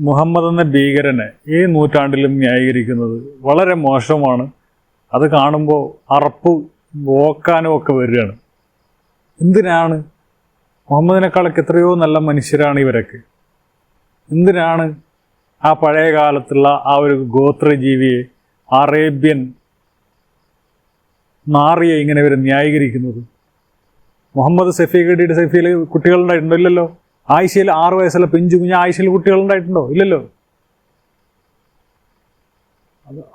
മുഹമ്മദ് എന്ന ഭീകരനെ ഈ നൂറ്റാണ്ടിലും ന്യായീകരിക്കുന്നത് വളരെ മോശമാണ്. അത് കാണുമ്പോൾ അറപ്പ് ഓക്കാനും ഒക്കെ വരികയാണ്. എന്തിനാണ്? മുഹമ്മദിനേക്കാളൊക്കെ എത്രയോ നല്ല മനുഷ്യരാണ് ഇവരൊക്കെ. എന്തിനാണ് ആ പഴയ കാലത്തുള്ള ആ ഒരു ഗോത്രജീവിയെ അറേബ്യൻ നാറിയെ ഇങ്ങനെ ഇവർ ന്യായീകരിക്കുന്നത്? മുഹമ്മദ് സഫീഖഡിയുടെ സഫീൽ കുട്ടികളുണ്ടായിട്ടുണ്ടല്ലോ ആയിഷയിൽ ആറ് വയസ്സുള്ള പിഞ്ചു കുഞ്ഞ് ആയിഷയിൽ കുട്ടികളുണ്ടായിട്ടുണ്ടോ ഇല്ലല്ലോ.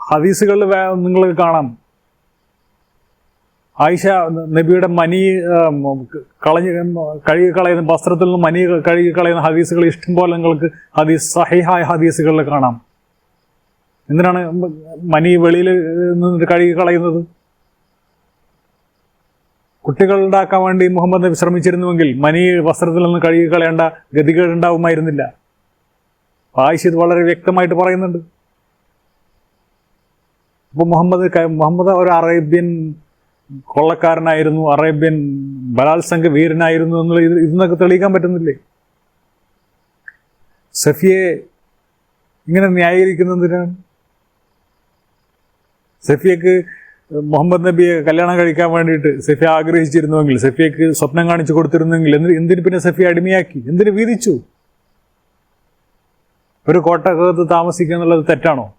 ഹദീസുകളിൽ നിങ്ങൾ കാണാം. ആയിഷ നബിയുടെ മനി കളഞ്ഞ് കഴുകി കളയുന്ന വസ്ത്രത്തിൽ നിന്ന് മനി കഴുകി കളയുന്ന ഹദീസുകൾ ഇഷ്ടംപോലെ നിങ്ങൾക്ക് ഹദീസ് സഹിഹായ ഹദീസുകളിൽ കാണാം. എന്തിനാണ് മനി വെളിയിൽ നിന്ന് കഴുകി കളയുന്നത്? കുട്ടികൾ ഉണ്ടാക്കാൻ വേണ്ടി മുഹമ്മദ് നബി മനി വസ്ത്രത്തിൽ നിന്ന് കഴുകി കളയേണ്ട ഗതികൾ ഉണ്ടാവുമായിരുന്നില്ല. ആയിഷ് ഇത് വളരെ വ്യക്തമായിട്ട് പറയുന്നുണ്ട്. അപ്പോൾ മുഹമ്മദ് മുഹമ്മദ് ഒരു അറേബ്യൻ കൊള്ളക്കാരനായിരുന്നു അറേബ്യൻ ബലാത്സംഗ വീരനായിരുന്നു എന്നുള്ള ഇത് ഇതെന്നൊക്കെ തെളിയിക്കാൻ പറ്റുന്നില്ലേ? സഫിയെ ഇങ്ങനെ ന്യായീകരിക്കുന്നതിനാണ് സഫിയക്ക് മുഹമ്മദ് നബിയെ കല്യാണം കഴിക്കാൻ വേണ്ടിയിട്ട് സഫിയ ആഗ്രഹിച്ചിരുന്നുവെങ്കിൽ സഫിയക്ക് സ്വപ്നം കാണിച്ചു കൊടുത്തിരുന്നെങ്കിൽ എന്തിന് എന്തിന് പിന്നെ സഫിയ അടിമയാക്കി? എന്തിന് വീതിച്ചു? ഒരു കോട്ടകത്ത് താമസിക്കുക എന്നുള്ളത് തെറ്റാണോ?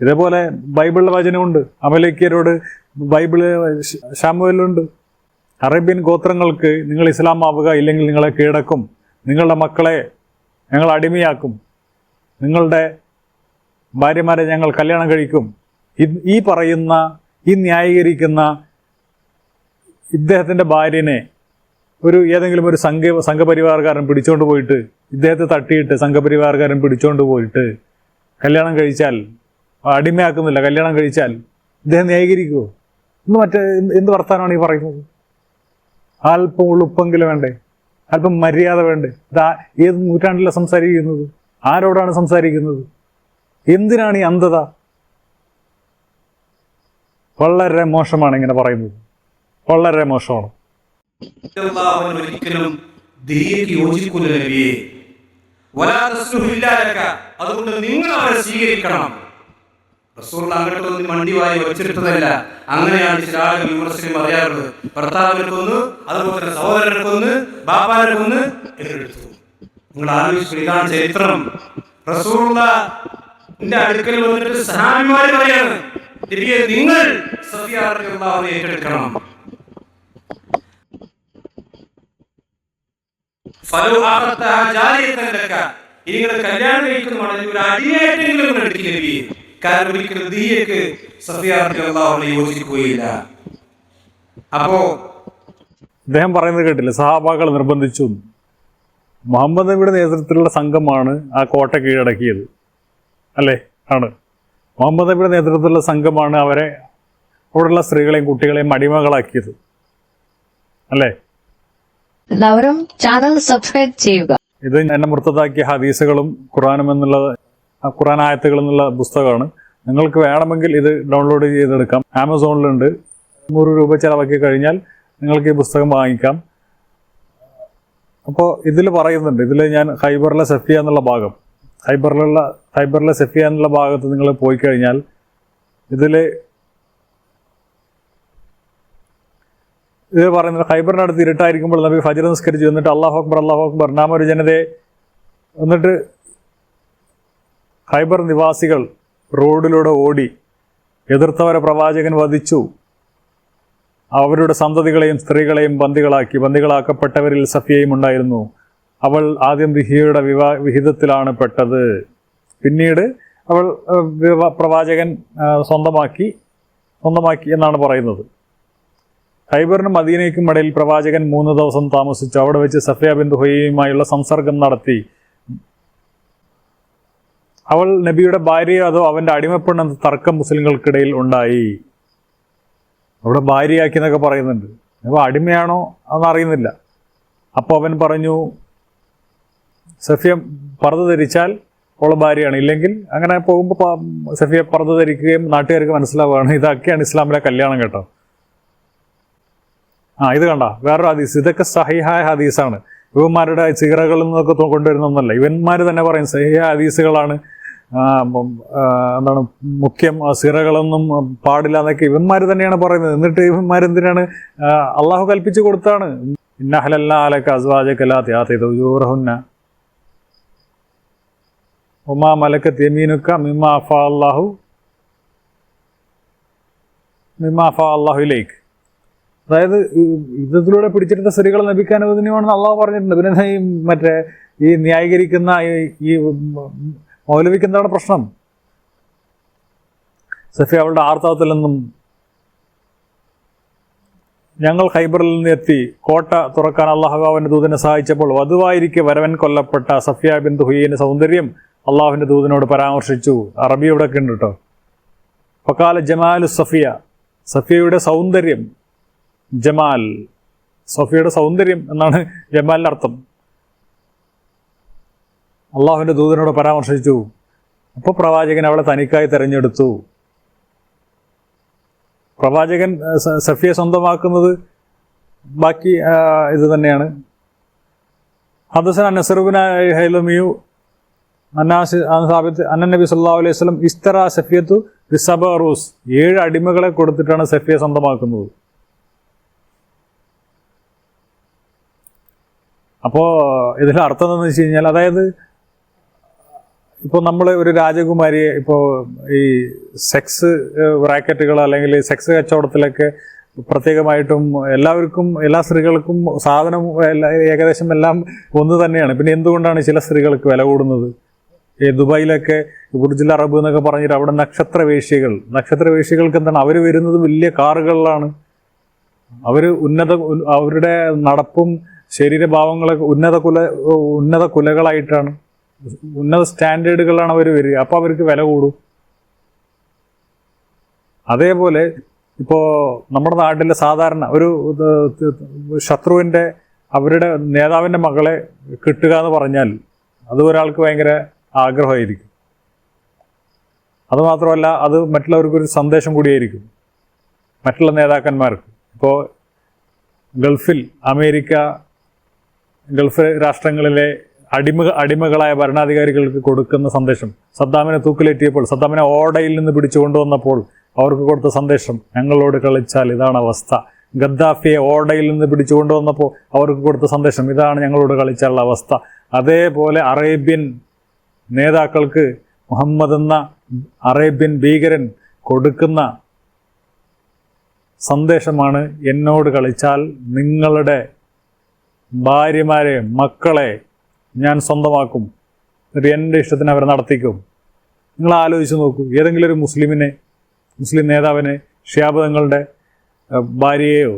ഇതേപോലെ ബൈബിളിലെ വചനമുണ്ട്. അമലേക്കിയരോട് ബൈബിൾ ഷാമുവലുണ്ട് അറേബ്യൻ ഗോത്രങ്ങൾക്ക് നിങ്ങൾ ഇസ്ലാം ആവുക ഇല്ലെങ്കിൽ നിങ്ങളെ കീഴടക്കും. നിങ്ങളുടെ മക്കളെ ഞങ്ങൾ അടിമയാക്കും. നിങ്ങളുടെ ഭാര്യമാരെ ഞങ്ങൾ കല്യാണം കഴിക്കും. ഈ പറയുന്ന ഈ ന്യായീകരിക്കുന്ന ഇദ്ദേഹത്തിന്റെ ഭാര്യനെ ഒരു ഏതെങ്കിലും ഒരു സംഘ സംഘപരിവാർക്കാരൻ പിടിച്ചുകൊണ്ട് പോയിട്ട് ഇദ്ദേഹത്തെ തട്ടിയിട്ട് സംഘപരിവാർക്കാരൻ പിടിച്ചുകൊണ്ട് പോയിട്ട് കല്യാണം കഴിച്ചാൽ അടിമയാക്കുന്നില്ല കല്യാണം കഴിച്ചാൽ ഇദ്ദേഹം ന്യായീകരിക്കുമോ ഇന്ന് മറ്റേ എന്ത് വർത്താനമാണ് ഈ പറയുന്നത്? അല്പം ഉളുപ്പെങ്കിലും വേണ്ടേ? അല്പം മര്യാദ വേണ്ടേ? ഇതാ ഏത് നൂറ്റാണ്ടിലാണ് സംസാരിക്കുന്നത്? ആരോടാണ് സംസാരിക്കുന്നത്? എന്തിനാണ് ഈ അന്ധത? വളരെ മോശമാണ് ഇങ്ങനെ പറയുന്നത്. വളരെ മോശമാണ്. അതുകൊണ്ട് നിങ്ങൾ അവരെ സ്വീകരിക്കണം. അങ്ങനെയാണ് അതുപോലെ ചരിത്രം. അടുക്കൽ വന്നിട്ട് നബിയെ നിങ്ങൾ സഫിയാറിനെ ഏറ്റെടുക്കണം. നിങ്ങൾ അപ്പോ അദ്ദേഹം പറയുന്നത് കേട്ടില്ല? സഹാബാക്കൾ നിർബന്ധിച്ചു. മുഹമ്മദ് നബിയുടെ നേതൃത്വത്തിലുള്ള സംഘമാണ് ആ കോട്ട കീഴടക്കിയത്. അല്ലേ? ആണ്. മുഹമ്മദ് നബിയുടെ നേതൃത്വത്തിലുള്ള സംഘമാണ് അവരെ അവിടെയുള്ള സ്ത്രീകളെയും കുട്ടികളെയും അടിമകളാക്കിയത്. അല്ലേ? എല്ലാവരും ചാനൽ സബ്സ്ക്രൈബ് ചെയ്യുക. ഇത് എന്നെ മുർത്തതാക്കിയ ഹദീസുകളും ഖുറാനും എന്നുള്ള ഖുറാൻ ആയത്തുകൾ എന്നുള്ള പുസ്തകമാണ്. നിങ്ങൾക്ക് വേണമെങ്കിൽ ഇത് ഡൗൺലോഡ് ചെയ്തെടുക്കാം. ആമസോണിലുണ്ട്. നൂറ് രൂപ ചിലവാക്കി കഴിഞ്ഞാൽ നിങ്ങൾക്ക് ഈ പുസ്തകം വാങ്ങിക്കാം. അപ്പോൾ ഇതിൽ പറയുന്നുണ്ട്. ഇതിൽ ഞാൻ ഹൈബറിലെ സെഫിയ എന്നുള്ള ഭാഗം. ഹൈബറിലുള്ള ഹൈബറിലെ സെഫിയാനുള്ള ഭാഗത്ത് നിങ്ങൾ പോയി കഴിഞ്ഞാൽ ഇതിൽ ഇത് പറയുന്നത് ഹൈബറിന്റെ അടുത്ത് ഇരുട്ടായിരിക്കുമ്പോൾ നബി ഫജർ നിസ്കരിച്ച് എന്നിട്ട് അള്ളാഹു അക്ബർ അള്ളാഹു അക്ബർ നാം ഒരു ജനതയെ എന്നിട്ട് ഹൈബർ നിവാസികൾ റോഡിലൂടെ ഓടി എതിർത്തവരെ പ്രവാചകൻ വധിച്ചു. അവരുടെ സന്തതികളെയും സ്ത്രീകളെയും ബന്ദികളാക്കി ബന്ദികളാക്കപ്പെട്ടവരിൽ സഫിയയും ഉണ്ടായിരുന്നു. അവൾ ആദ്യം ദിഹിയുടെ വിവാ വിഹിതത്തിലാണ് പെട്ടത്. പിന്നീട് അവൾ പ്രവാചകൻ സ്വന്തമാക്കി സ്വന്തമാക്കി എന്നാണ് പറയുന്നത്. ഹൈബറിനും മദീനയ്ക്കും ഇടയിൽ പ്രവാചകൻ മൂന്ന് ദിവസം താമസിച്ചു. അവിടെ വെച്ച് സഫിയ ബിന്ദു ഹൊയ്യയുമായുള്ള സംസർഗം നടത്തി. അവൾ നബിയുടെ ഭാര്യയോ അതോ അവന്റെ അടിമപ്പെണ്ണ തർക്കം മുസ്ലിങ്ങൾക്കിടയിൽ ഉണ്ടായി. അവിടെ ഭാര്യയാക്കി എന്നൊക്കെ പറയുന്നുണ്ട്. അപ്പോൾ അടിമയാണോ അതറിയുന്നില്ല അപ്പോൾ അവൻ പറഞ്ഞു സഫിയ പറത് ധരിച്ചാൽ ഉള്ള ഭാര്യയാണ്. ഇല്ലെങ്കിൽ അങ്ങനെ പോകുമ്പോൾ സഫിയ പറത് ധരിക്കുകയും നാട്ടുകാർക്ക് മനസ്സിലാവുകയാണ്. ഇതൊക്കെയാണ് ഇസ്ലാമിലെ കല്യാണം കേട്ടോ. ആ ഇത് കണ്ട. വേറൊരു ഹദീസ്. ഇതൊക്കെ സഹിഹായ ഹദീസാണ്. ഇവന്മാരുടെ ചീറകളിൽ നിന്നൊക്കെ കൊണ്ടുവരുന്ന ഒന്നല്ല. ഇവന്മാർ തന്നെ പറയും സഹിഹായ ഹദീസുകളാണ്. എന്താണ് മുഖ്യം? സിറകളൊന്നും പാടില്ല എന്നൊക്കെ ഇവന്മാർ തന്നെയാണ് പറയുന്നത്. എന്നിട്ട് ഇവന്മാരെന്തിനാണ് എന്തിനാണ്? അള്ളാഹു കൽപ്പിച്ചു കൊടുത്താണ് ഇന്നഹലല്ല അലക്ക അസ്വാജക്കല്ലാഹുന്ന ഉമാ മലക്കത്ത് യമീനുക്ക മിമ്മ അഫ അള്ളാഹു മിമ്മ അഫ അള്ളാഹുലേക്ക് അതായത് യുദ്ധത്തിലൂടെ പിടിച്ചെടുത്ത സ്ത്രീകളെ നബിക്ക് അനുവദനീയമാണെന്ന് അള്ളാഹു പറഞ്ഞിട്ടുണ്ട്. പിന്നെ ഈ മറ്റേ ഈ ന്യായീകരിക്കുന്ന ഈ- മൗലവിക്ക് എന്താണ് പ്രശ്നം? സഫി അവളുടെ ആർത്തവത്തിൽ നിന്നും ഞങ്ങൾ ഹൈബറിൽ നിന്ന് എത്തി. കോട്ട തുറക്കാൻ അള്ളാഹു അവന്റെ ദൂതനെ സഹായിച്ചപ്പോൾ വധുവായിരിക്കെ വരവൻ കൊല്ലപ്പെട്ട സഫിയ ബിന്ദു ഹുയ്യന്റെ സൗന്ദര്യം അള്ളാഹുവിന്റെ ദൂതനോട് പരാമർശിച്ചു. അറബി ഇവിടെ ഒക്കെ ഉണ്ട് കേട്ടോ ഫക്കാല ജമാൽ സഫിയ. സഫിയയുടെ സൗന്ദര്യം. ജമാൽ. സഫിയയുടെ സൗന്ദര്യം എന്നാണ് ജമാലിന്റെ അർത്ഥം. അള്ളാഹുവിന്റെ ദൂതനോട് പരാമർശിച്ചു. അപ്പോൾ പ്രവാചകൻ അവളെ തനിക്കായി തിരഞ്ഞെടുത്തു. പ്രവാചകൻ സഫിയെ സ്വന്തമാക്കുന്നത് ബാക്കി ഇത് തന്നെയാണ്. ഹദസൻ നസറുബിൻ ഹൈലമിയു അന്നാസ് സാബിത്ത് അന്നൻ നബി സല്ലാ അലൈഹി സ്വലം ഇസ്തറ സഫിയത്തു റിസബ റൂസ് ഏഴ് അടിമകളെ കൊടുത്തിട്ടാണ് സഫിയ സ്വന്തമാക്കുന്നത്. അപ്പോൾ ഇതിന്റെ അർത്ഥം എന്താണെന്ന് വെച്ച് കഴിഞ്ഞാൽ അതായത് ഇപ്പോൾ നമ്മൾ ഒരു രാജകുമാരിയെ ഇപ്പോൾ ഈ സെക്സ് റാക്കറ്റുകൾ അല്ലെങ്കിൽ സെക്സ് കച്ചവടത്തിലൊക്കെ പ്രത്യേകമായിട്ടും എല്ലാവർക്കും എല്ലാ സ്ത്രീകൾക്കും സാധനം ഏകദേശം എല്ലാം ഒന്ന് തന്നെയാണ്. പിന്നെ എന്തുകൊണ്ടാണ് ചില സ്ത്രീകൾക്ക് വില കൂടുന്നത്? ഈ ദുബായിലൊക്കെ ബുർജുൽ അറബ് എന്നൊക്കെ പറഞ്ഞിട്ട് അവിടെ നക്ഷത്ര വേശ്യകൾ നക്ഷത്ര വേശ്യകൾക്ക് എന്താണ്? അവർ വരുന്നത് വലിയ കാറുകളിലാണ്. അവർ ഉന്നത അവരുടെ നടപ്പും ശരീരഭാവങ്ങളൊക്കെ ഉന്നത കുല ഉന്നത കുലകളായിട്ടാണ്. ഉന്നത സ്റ്റാൻഡേർഡുകളാണ് അവർ വരിക. അപ്പോൾ അവർക്ക് വില കൂടും. അതേപോലെ ഇപ്പോൾ നമ്മുടെ നാട്ടിലെ സാധാരണ ഒരു ശത്രുവിന്റെ അവരുടെ നേതാവിന്റെ മകളെ കിട്ടുക എന്ന് പറഞ്ഞാൽ അത് ഒരാൾക്ക് ഭയങ്കര ആഗ്രഹമായിരിക്കും. അതുമാത്രമല്ല അത് മറ്റുള്ളവർക്കൊരു സന്ദേശം കൂടിയായിരിക്കും. മറ്റുള്ള നേതാക്കന്മാർക്ക്. ഇപ്പോൾ ഗൾഫിൽ അമേരിക്ക ഗൾഫ് രാഷ്ട്രങ്ങളിലെ അടിമ അടിമകളായ ഭരണാധികാരികൾക്ക് കൊടുക്കുന്ന സന്ദേശം സദ്ദാമിനെ തൂക്കിലേറ്റിയപ്പോൾ സദ്ദാമിനെ ഓടയിൽ നിന്ന് പിടിച്ചു കൊണ്ടുവന്നപ്പോൾ അവർക്ക് കൊടുത്ത സന്ദേശം ഞങ്ങളോട് കളിച്ചാൽ ഇതാണ് അവസ്ഥ. ഗദ്ദാഫിയെ ഓടയിൽ നിന്ന് പിടിച്ചു കൊണ്ടുവന്നപ്പോൾ അവർക്ക് കൊടുത്ത സന്ദേശം ഇതാണ് ഞങ്ങളോട് കളിച്ചാലുള്ള അവസ്ഥ. അതേപോലെ അറേബ്യൻ നേതാക്കൾക്ക് മുഹമ്മദ് എന്ന അറേബ്യൻ ഭീകരൻ കൊടുക്കുന്ന സന്ദേശമാണ് എന്നോട് കളിച്ചാൽ നിങ്ങളുടെ ഭാര്യമാരെ മക്കളെ ഞാൻ സ്വന്തമാക്കും. എന്നിട്ട് എന്റെ ഇഷ്ടത്തിന് അവരെ നടത്തിക്കും. നിങ്ങൾ ആലോചിച്ച് നോക്കൂ ഏതെങ്കിലും ഒരു മുസ്ലിമിനെ മുസ്ലിം നേതാവിനെ ഷിയാബദങ്ങളുടെ ഭാര്യയെയോ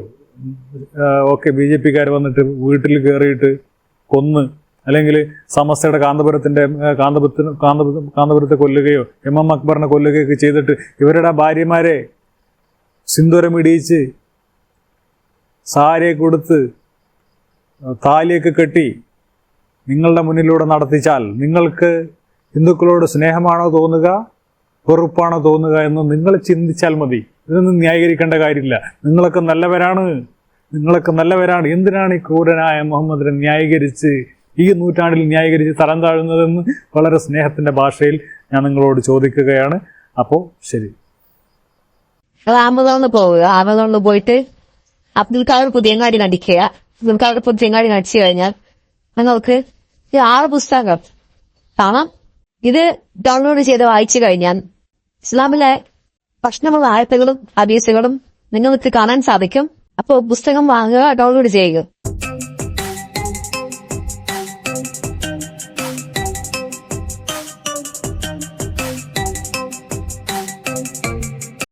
ഒക്കെ ബി ജെ പിക്കാർ വന്നിട്ട് വീട്ടിൽ കയറിയിട്ട് കൊന്ന് അല്ലെങ്കിൽ സമസ്തയുടെ കാന്തപുരത്തിന്റെ കാന്തപുരത്തിന് കാന്തപുരം കാന്തപുരത്തെ കൊല്ലുകയോ എം എം അക്ബറിനെ കൊല്ലുകയൊക്കെ ചെയ്തിട്ട് ഇവരുടെ ഭാര്യമാരെ സിന്ദൂരം ഇടിയിച്ച് സാരിയെ കൊടുത്ത് താലിയൊക്കെ കെട്ടി നിങ്ങളുടെ മുന്നിലൂടെ നടത്തിച്ചാൽ നിങ്ങൾക്ക് ഹിന്ദുക്കളോട് സ്നേഹമാണോ തോന്നുക വെറുപ്പാണോ തോന്നുക എന്ന് നിങ്ങൾ ചിന്തിച്ചാൽ മതി. ഇതൊന്നും ന്യായീകരിക്കേണ്ട കാര്യമില്ല. നിങ്ങളൊക്കെ നല്ലവരാണ്. നിങ്ങളൊക്കെ നല്ലവരാണ്. എന്തിനാണ് ഈ ക്രൂരനായ മുഹമ്മദിനെ ന്യായീകരിച്ച് ഈ നൂറ്റാണ്ടിൽ ന്യായീകരിച്ച് തരം താഴുന്നതെന്ന് വളരെ സ്നേഹത്തിന്റെ ഭാഷയിൽ ഞാൻ നിങ്ങളോട് ചോദിക്കുകയാണ്. അപ്പോൾ ശരി. ആമസോണിൽ പോവുക. ആമസോണിൽ പോയിട്ട് അബ്ദുൽ ഖാദർ പുതിയങ്ങാടി നടിക്കുക. അബ്ദുൽ ഖാദർ പുതിയങ്ങാടി നടിച്ചു കഴിഞ്ഞാൽ നിങ്ങൾക്ക് ഈ ആറ് പുസ്തകം കാണാം. ഇത് ഡൗൺലോഡ് ചെയ്ത് വായിച്ചു കഴിഞ്ഞാൽ ഇസ്ലാമിലെ പ്രശ്നമുള്ള ആയത്തുകളും ഹദീസുകളും നിങ്ങൾക്ക് കാണാൻ സാധിക്കും. അപ്പോൾ പുസ്തകം വാങ്ങുക ഡൗൺലോഡ് ചെയ്യുക.